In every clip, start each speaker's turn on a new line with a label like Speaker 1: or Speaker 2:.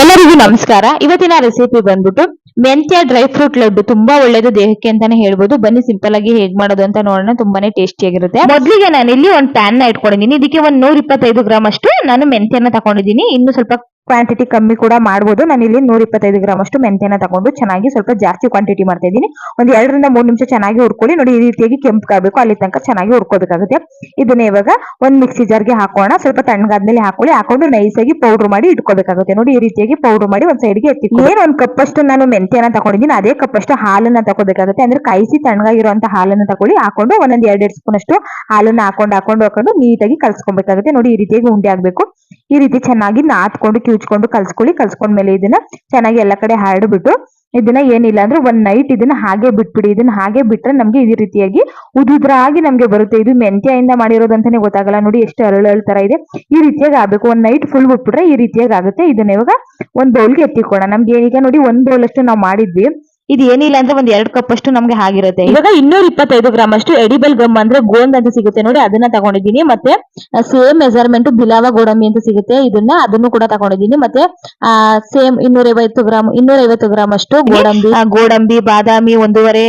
Speaker 1: ಎಲ್ಲರಿಗೂ ನಮಸ್ಕಾರ. ಇವತ್ತಿನ ರೆಸಿಪಿ ಬಂದ್ಬಿಟ್ಟು ಮೆಂತ್ಯ ಡ್ರೈ ಫ್ರೂಟ್ ಲಡ್ಡು ತುಂಬಾ ಒಳ್ಳೇದು ದೇಹಕ್ಕೆ ಅಂತಾನೆ ಹೇಳ್ಬೋದು. ಬನ್ನಿ ಸಿಂಪಲ್ ಆಗಿ ಹೇಗ್ ಮಾಡೋದು ಅಂತ ನೋಡೋಣ. ತುಂಬಾನೇ ಟೇಸ್ಟಿ ಆಗಿರುತ್ತೆ. ಮೊದಲಿಗೆ ನಾನು ಇಲ್ಲಿ ಒಂದು ಪ್ಯಾನ್ನ ಇಟ್ಕೊಂಡಿದ್ದೀನಿ. ಇದಕ್ಕೆ ಒಂದ್ ನೂರ ಇಪ್ಪತ್ತೈದು ಗ್ರಾಮ್ ಅಷ್ಟು ನಾನು ಮೆಂತ್ಯನ ತಗೊಂಡಿದ್ದೀನಿ. ಇನ್ನು ಸ್ವಲ್ಪ ಕ್ವಾಂಟಿಟಿ ಕಮ್ಮಿ ಕೂಡ ಮಾಡ್ಬೋದು. ನಾನು ಇಲ್ಲಿ ನೂರ ಇಪ್ಪತ್ತೈದು ಗ್ರಾಮ್ ಅಷ್ಟು ಮೆಂತೆನ ತಗೊಂಡು ಚೆನ್ನಾಗಿ ಸ್ವಲ್ಪ ಜಾಸ್ತಿ ಕ್ವಾಂಟಿಟಿ ಮಾಡ್ತಾ ಇದ್ದೀನಿ. ಒಂದು ಎರಡರಿಂದ ಮೂರು ನಿಮಿಷ ಚೆನ್ನಾಗಿ ಹುರ್ಕೊಳ್ಳಿ. ನೋಡಿ ಈ ರೀತಿಯಾಗಿ ಕೆಂಪಗಾಗಬೇಕು. ಅಲ್ಲಿ ತನಕ ಚೆನ್ನಾಗಿ ಹುರ್ಕೋಬೇಕಾಗುತ್ತೆ. ಇದನ್ನ ಇವಾಗ ಒಂದು ಮಿಕ್ಸಿ ಜಾರ್ಗೆ ಹಾಕೋಣ. ಸ್ವಲ್ಪ ತಣ್ಣಗಾದ್ಮೇಲೆ ಹಾಕೊಳ್ಳಿ. ಹಾಕೊಂಡು ನೈಸ್ ಆಗಿ ಪೌಡರ್ ಮಾಡಿ ಇಟ್ಕೋಬೇಕಾಗುತ್ತೆ. ನೋಡಿ ಈ ರೀತಿಯಾಗಿ ಪೌಡರ್ ಮಾಡಿ ಒಂದು ಸೈಡ್ಗೆ ಎತ್ತಿ ಏನು ಒಂದು ಕಪ್ ಅಷ್ಟು ನಾನು ಮೆಂತೆನ ತಗೊಂಡಿದ್ದೀನಿ. ಅದೇ ಕಪ್ ಅಷ್ಟು ಹಾಲನ್ನ ತಗೋಬೇಕಾಗುತ್ತೆ. ಅಂದ್ರೆ ಕಾಯಿಸಿ ತಣ್ಣಗಾಗಿರುವಂತ ಹಾಲನ್ನ ತಗೊಳ್ಳಿ. ಹಾಕೊಂಡು ಒಂದೊಂದು ಎರಡೆರಡು ಸ್ಪೂನ್ ಅಷ್ಟು ಹಾಲನ್ನ ಹಾಕೊಂಡು ಹಾಕೊಂಡು ಹಾಕೊಂಡು ನೀಟಾಗಿ ಕಲ್ಸ್ಕೊಬೇಕಾಗುತ್ತೆ. ನೋಡಿ ಈ ರೀತಿಯಾಗಿ ಉಂಡೆ ಆಗ್ಬೇಕು. ಈ ರೀತಿ ಚೆನ್ನಾಗಿ ನಾದ್ಕೊಂಡು, ಕಿವುಚ್ಕೊಂಡು, ಕಲ್ಸ್ಕೊಳ್ಳಿ. ಕಲ್ಸ್ಕೊಂಡ್ಮೇಲೆ ಇದನ್ನ ಚೆನ್ನಾಗಿ ಎಲ್ಲ ಕಡೆ ಹರಡ್ಬಿಟ್ಟು ಇದನ್ನ ಏನಿಲ್ಲ ಅಂದ್ರೆ ಒಂದ್ ನೈಟ್ ಇದನ್ನ ಹಾಗೆ ಬಿಟ್ಬಿಡಿ. ಇದನ್ನ ಹಾಗೆ ಬಿಟ್ರೆ ನಮ್ಗೆ ಈ ರೀತಿಯಾಗಿ ಉದುದ್ರಾಗಿ ನಮ್ಗೆ ಬರುತ್ತೆ. ಇದು ಮೆಂತ್ಯದಿಂದ ಮಾಡಿರೋದು ಅಂತಾನೆ ಗೊತ್ತಾಗಲ್ಲ. ನೋಡಿ ಎಷ್ಟು ಅರಳು ತರ ಇದೆ. ಈ ರೀತಿಯಾಗಿ ಆಗ್ಬೇಕು. ಒಂದ್ ನೈಟ್ ಫುಲ್ ಬಿಟ್ಬಿಟ್ರೆ ಈ ರೀತಿಯಾಗಿ ಆಗುತ್ತೆ. ಇದನ್ನ ಇವಾಗ ಒಂದ್ ಬೌಲ್ಗೆ ಎತ್ತಿಕೊಡೋಣ ನಮ್ಗೆ ಈಗ ನೋಡಿ ಒಂದ್ ಬೌಲ್ ಅಷ್ಟು ನಾವು ಮಾಡಿದ್ವಿ. ಇದು ಏನಿಲ್ಲ ಅಂದ್ರೆ ಒಂದ್ ಎರಡ್ ಕಪ್ ಅಷ್ಟು ನಮ್ಗೆ ಆಗಿರುತ್ತೆ. ಇವಾಗ ಇನ್ನೂರ ಇಪ್ಪತ್ತೈದು ಗ್ರಾಮ್ ಅಷ್ಟು ಎಡಿಬಲ್ ಗಮ್ ಅಂದ್ರೆ ಗೋಂದ್ ಅಂತ ಸಿಗುತ್ತೆ ನೋಡಿ, ಅದನ್ನ ತಗೊಂಡಿದ್ದೀನಿ. ಮತ್ತೆ ಸೇಮ್ ಮೆಜರ್ಮೆಂಟ್ ಬಿಲಾವ ಗೋಡಂಬಿ ಅಂತ ಸಿಗುತ್ತೆ. ಇದನ್ನ ಅದನ್ನು ಕೂಡ ತಗೊಂಡಿದ್ದೀನಿ. ಮತ್ತೆ ಸೇಮ್ ಇನ್ನೂರ ಐವತ್ತು ಗ್ರಾಮ್ ಇನ್ನೂರ ಐವತ್ತು ಗ್ರಾಮ್ ಅಷ್ಟು ಗೋಡಂಬಿ. ಗೋಡಂಬಿ, ಬಾದಾಮಿ ಒಂದೂವರೆ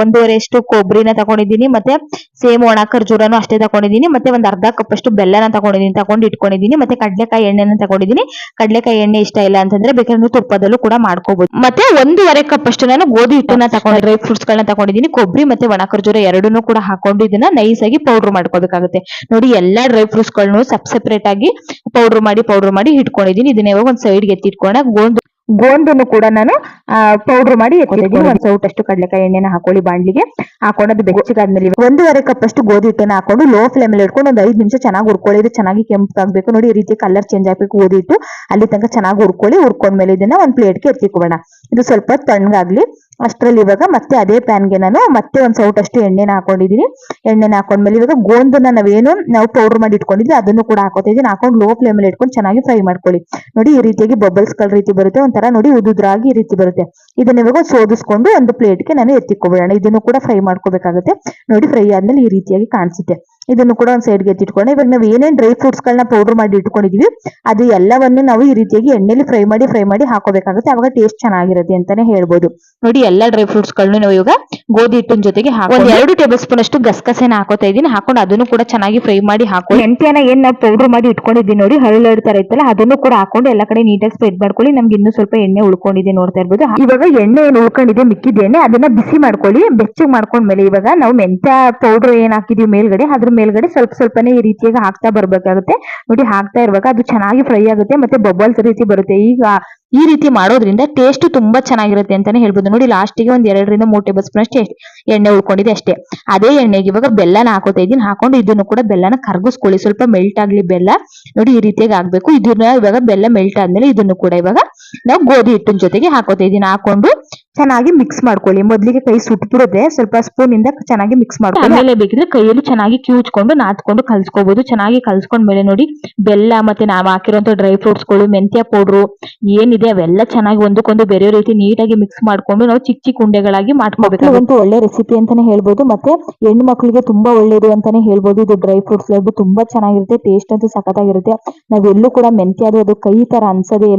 Speaker 1: ಒಂದೂವರೆ ಅಷ್ಟು ಕೊಬ್ಬರಿನ ತಗೊಂಡಿದ್ದೀನಿ. ಮತ್ತೆ ಸೇಮ್ ಒಣ ಖರ್ಜೂರನು ಅಷ್ಟೇ ತಗೊಂಡಿದ್ದೀನಿ. ಮತ್ತೆ, ಒಂದ್ ಅರ್ಧ ಕಪ್ ಅಷ್ಟು ಬೆಲ್ಲನ ತಗೊಂಡಿದ್ದೀನಿ, ತಗೊಂಡು ಇಟ್ಕೊಂಡಿದ್ದೀನಿ. ಮತ್ತೆ, ಕಡ್ಲೆಕಾಯಿ ಎಣ್ಣೆನ ತಗೊಂಡಿದ್ದೀನಿ. ಕಡ್ಲೆಕಾಯಿ ಎಣ್ಣೆ ಇಷ್ಟ ಇಲ್ಲ ಅಂತಂದ್ರೆ, ಬೇಕಾದ್ರೆ ತುಪ್ಪದಲ್ಲೂ ಕೂಡ ಮಾಡ್ಕೋಬಹುದು ಮತ್ತೆ, ಒಂದೂವರೆ ಕಪ್ ಅಷ್ಟು ನಾನು ಗೋಧಿ ಹಿಟ್ಟನ್ನ ತಗೊಂಡು ಡ್ರೈ ಫ್ರೂಟ್ಸ್ ಗಳನ್ನ ತಗೊಂಡಿದ್ದೀನಿ ಕೊಬ್ಬರಿ ಮತ್ತೆ ಒಣ ಖರ್ಜೂರ ಎರಡನ್ನೂ ಕೂಡ ಹಾಕೊಂಡು ಇದನ್ನ ನೈಸ್ ಆಗಿ ಪೌಡರ್ ಮಾಡ್ಕೋಬೇಕಾಗುತ್ತೆ ನೋಡಿ ಎಲ್ಲಾ ಡ್ರೈ ಫ್ರೂಟ್ಸ್ಗಳನ್ನು ಸಪ್ ಸೆಪರೇಟ್ ಆಗಿ ಪೌಡರ್ ಮಾಡಿ ಪೌಡರ್ ಮಾಡಿ ಇಟ್ಕೊಂಡಿದ್ದೀನಿ ಇದನ್ನ ಇವಾಗ ಒಂದ್ ಸೈಡ್ ಎತ್ತಿಟ್ಕೊಂಡ ಗೋಂದು ಗೋಂದನ್ನು ಕೂಡ ನಾನು ಪೌಡರ್ ಮಾಡಿ ಎತ್ತಿದ್ದೀನಿ ಒಂದ್ ಸೌಟ್ ಅಷ್ಟು ಕಡಲೆಕಾಯಿ ಎಣ್ಣೆನ ಹಾಕೊಳ್ಳಿ ಬಾಂಡ್ಲಿಗೆ ಹಾಕೊಂಡು ಅದು ಬೆಚ್ಚಗಾದ್ಮೇಲೆ. ಒಂದೂವರೆ ಕಪ್ ಅಷ್ಟು ಗೋಧಿ ಹಿಟ್ಟನ್ನ ಹಾಕೊಂಡು ಲೋ ಫ್ಲೇಮ್ ಅಲ್ಲಿ ಇಟ್ಕೊಂಡು ಒಂದ್ ಐದು ನಿಮಿಷ ಚೆನ್ನಾಗಿ ಹುರ್ಕೊಳ್ಳಿ. ಇದು ಚೆನ್ನಾಗಿ ಕೆಂಪಾಗಬೇಕು. ನೋಡಿ ಈ ರೀತಿ ಕಲರ್ ಚೇಂಜ್ ಆಗ್ಬೇಕು ಗೋಧಿ ಹಿಟ್ಟು. ಅಲ್ಲಿ ತನಕ ಚೆನ್ನಾಗಿ ಹುರ್ಕೊಳ್ಳಿ. ಹುರ್ಕೊಂಡ್ಮೇಲೆ ಇದನ್ನ ಒಂದ್ ಪ್ಲೇಟ್ಗೆ ಎತ್ತಿಕೊಳ್ಳೋಣ ಇದು ಸ್ವಲ್ಪ ತಣ್ಣಗಾಗ್ಲಿ. ಅಷ್ಟರಲ್ಲಿ ಇವಾಗ ಮತ್ತೆ ಅದೇ ಪ್ಯಾನ್ಗೆ ನಾನು ಮತ್ತೆ ಒಂದ್ ಸೌಟ್ ಅಷ್ಟು ಎಣ್ಣೆನ ಹಾಕೊಂಡಿದೀನಿ. ಎಣ್ಣೆನ ಹಾಕೊಂಡ್ಮೇಲೆ ಇವಾಗ ಗೋಂದನ್ನ ನಾವೇನು ನಾವು ಪೌಡರ್ ಮಾಡಿ ಇಟ್ಕೊಂಡಿದ್ವಿ ಅದನ್ನು ಕೂಡ ಹಾಕೋತಾ ಇದ್ದೀನಿ ಹಾಕೊಂಡು ಲೋ ಫ್ಲೇಮ್ ಅಲ್ಲಿ ಇಟ್ಕೊಂಡು ಚೆನ್ನಾಗಿ ಫ್ರೈ ಮಾಡ್ಕೊಳ್ಳಿ. ನೋಡಿ ಈ ರೀತಿಯಾಗಿ ಬಬಲ್ಸ್ ಕಲ್ ರೀತಿ ಬರುತ್ತೆ. ಒಂಥರ ನೋಡಿ ಉದುದ್ರಾಗಿ ಈ ರೀತಿ ಬರುತ್ತೆ. ಇದನ್ನ ಇವಾಗ ಸೋದಿಸ್ಕೊಂಡು ಒಂದು ಪ್ಲೇಟ್ಗೆ ನಾನು ಎತ್ತಿಕೊಬಿಡೋಣ ಇದನ್ನು ಕೂಡ ಫ್ರೈ ಮಾಡ್ಕೋಬೇಕಾಗುತ್ತೆ. ನೋಡಿ ಫ್ರೈ ಆದ್ಮೇಲೆ ಈ ರೀತಿಯಾಗಿ ಕಾಣಿಸುತ್ತೆ. ಇದನ್ನು ಕೂಡ ಒಂದ್ ಸೈಡ್ಗೆ ಎತ್ತಿಟ್ಕೊಂಡು. ಇವಾಗ ನಾವು ಏನೇನ್ ಡ್ರೈ ಫ್ರೂಟ್ಸ್ ಗಳನ್ನ ಪೌಡರ್ ಮಾಡಿ ಇಟ್ಕೊಂಡಿದೀವಿ, ಅದು ಎಲ್ಲವನ್ನು ನಾವು ಈ ರೀತಿಯಾಗಿ ಎಣ್ಣೆಲಿ ಫ್ರೈ ಮಾಡಿ ಫ್ರೈ ಮಾಡಿ ಹಾಕೋಬೇಕಾಗುತ್ತೆ. ಅವಾಗ ಟೇಸ್ಟ್ ಚೆನ್ನಾಗಿರುತ್ತೆ ಅಂತಾನೆ ಹೇಳ್ಬೋದು. ನೋಡಿ, ಎಲ್ಲ ಡ್ರೈ ಫ್ರೂಟ್ಸ್ ಗಳನ್ನೂ ನಾವು ಇವಾಗ ಗೋಧಿ ಹಿಟ್ಟಿನ ಜೊತೆಗೆ ಹಾಕೊಂಡು ಎರಡು ಟೇಬಲ್ ಸ್ಪೂನ್ ಅಷ್ಟು ಗಸಗಸೆನ ಹಾಕೋತಾ ಇದೀನಿ ಹಾಕೊಂಡು ಅದನ್ನು ಕೂಡ ಚೆನ್ನಾಗಿ ಫ್ರೈ ಮಾಡಿ ಹಾಕೊಂಡು ಮೆಂತ್ಯನ ಏನ್ ನಾವು ಪೌಡರ್ ಮಾಡಿ ಇಟ್ಕೊಂಡಿದ್ದೀನಿ ನೋಡಿ ಹರಳು ತರ ಇತ್ತಲ್ಲ ಅದನ್ನು ಕೂಡ ಹಾಕೊಂಡು ಎಲ್ಲ ಕಡೆ ನೀಟಾಗಿ ಸ್ಪ್ರೆಡ್ ಮಾಡ್ಕೊಳ್ಳಿ. ನಮ್ಗೆ ಇನ್ನೂ ಸ್ವಲ್ಪ ಎಣ್ಣೆ ಉಳ್ಕೊಂಡಿದೆ ನೋಡ್ತಾ ಇರ್ಬೋದು. ಇವಾಗ ಎಣ್ಣೆ ಏನು ಉಳ್ಕೊಂಡಿದೆ ಮಿಕ್ಕಿದ ಎಣ್ಣೆ ಅದನ್ನ ಬಿಸಿ ಮಾಡ್ಕೊಳ್ಳಿ. ಬೆಚ್ಚಗೆ ಮಾಡ್ಕೊಂಡ್ಮೇಲೆ ಇವಾಗ ನಾವು ಮೆಂತ್ಯ ಪೌಡರ್ ಏನ್ ಹಾಕಿದೀವಿ ಮೇಲ್ಗಡೆ ಅದ್ರ ಮೇಲ್ಗಡೆ ಸ್ವಲ್ಪ ಸ್ವಲ್ಪನೇ ಈ ರೀತಿಯಾಗಿ ಹಾಕ್ತಾ ಬರ್ಬೇಕಾಗುತ್ತೆ. ನೋಡಿ ಹಾಕ್ತಾ ಇರುವಾಗ ಅದು ಚೆನ್ನಾಗಿ ಫ್ರೈ ಆಗುತ್ತೆ ಮತ್ತೆ ಬಬಲ್ಸ್ ರೀತಿ ಬರುತ್ತೆ. ಈಗ ಈ ರೀತಿ ಮಾಡೋದ್ರಿಂದ ಟೇಸ್ಟ್ ತುಂಬಾ ಚೆನ್ನಾಗಿರುತ್ತೆ ಅಂತಾನೆ ಹೇಳ್ಬೋದು. ನೋಡಿ ಲಾಸ್ಟಿಗೆ ಒಂದ್ ಎರಡರಿಂದ ಮೂರು ಟೇಬಲ್ ಸ್ಪೂನ್ ಅಷ್ಟೇ ಎಣ್ಣೆ ಉಳ್ಕೊಂಡಿದೆ ಅಷ್ಟೇ. ಅದೇ ಎಣ್ಣೆಗೆ ಇವಾಗ ಬೆಲ್ಲನ ಹಾಕೋತಾ ಇದೀನಿ ಹಾಕೊಂಡು ಇದನ್ನು ಕೂಡ ಬೆಲ್ಲನ ಕರ್ಗಿಸ್ಕೊಳ್ಳಿ. ಸ್ವಲ್ಪ ಮೆಲ್ಟ್ ಆಗ್ಲಿ ಬೆಲ್ಲ. ನೋಡಿ, ಈ ರೀತಿಯಾಗಿ ಆಗ್ಬೇಕು. ಇದನ್ನ ಇವಾಗ ಬೆಲ್ಲ ಮೆಲ್ಟ್ ಆದ್ಮೇಲೆ ಇದನ್ನು ಕೂಡ ಇವಾಗ ನಾವು ಗೋಧಿ ಹಿಟ್ಟಿನ ಜೊತೆಗೆ ಹಾಕೋತಾ ಇದೀನಿ ಹಾಕೊಂಡು ಚೆನ್ನಾಗಿ ಮಿಕ್ಸ್ ಮಾಡ್ಕೊಳ್ಳಿ. ಮೊದ್ಲಿಗೆ ಕೈ ಸುಟ್ಬಿಡುತ್ತೆ ಸ್ವಲ್ಪ ಸ್ಪೂನ್ ಇಂದ ಚೆನ್ನಾಗಿ ಮಿಕ್ಸ್ ಮಾಡ್ಕೊಳ್ಳಿ. ಆಮೇಲೆ ಬೇಕಿದ್ರೆ ಕೈಯಲ್ಲಿ ಚೆನ್ನಾಗಿ ಕ್ಯೂಚ್ಕೊಂಡು ನಾದ್ಕೊಂಡು ಕಲ್ಸ್ಕೋಬಹುದು ಚೆನ್ನಾಗಿ ಕಲ್ಸ್ಕೊಂಡ್ಮೇಲೆ ನೋಡಿ ಬೆಲ್ಲ ಮತ್ತೆ ನಾವು ಹಾಕಿರುವಂತ ಡ್ರೈ ಫ್ರೂಟ್ಸ್ಗಳು ಮೆಂತ್ಯ ಪೌಡ್ರು ಏನಿದೆ ಅವೆಲ್ಲ ಚೆನ್ನಾಗಿ ಒಂದಕ್ಕೊಂದು ಬೇರೆ ರೀತಿ ನೀಟಾಗಿ ಮಿಕ್ಸ್ ಮಾಡ್ಕೊಂಡು ನಾವು ಚಿಕ್ಕ ಚಿಕ್ಕ ಉಂಡೆಗಳಾಗಿ ಮಾಡ್ಕೋಬೇಕು. ಒಳ್ಳೆ ರೆಸಿಪಿ ಅಂತಾನೆ ಹೇಳ್ಬಹುದು ಮತ್ತೆ ಹೆಣ್ಣು ಮಕ್ಕಳಿಗೆ ತುಂಬಾ ಒಳ್ಳೇದು ಅಂತಾನೆ ಹೇಳ್ಬಹುದು ಇದು ಡ್ರೈ ಫ್ರೂಟ್ಸ್ ಲಡ್ಡು ತುಂಬಾ ಚೆನ್ನಾಗಿರುತ್ತೆ ಟೇಸ್ಟ್ ಅಂತೂ ಸಖತ್ತಾಗಿರುತ್ತೆ. ನಾವೆಲ್ಲೂ ಕೂಡ ಮೆಂತ್ಯ ಅದು ಅದು ಕೈ ತರ ಅನ್ಸೋದೇ ಇಲ್ಲ.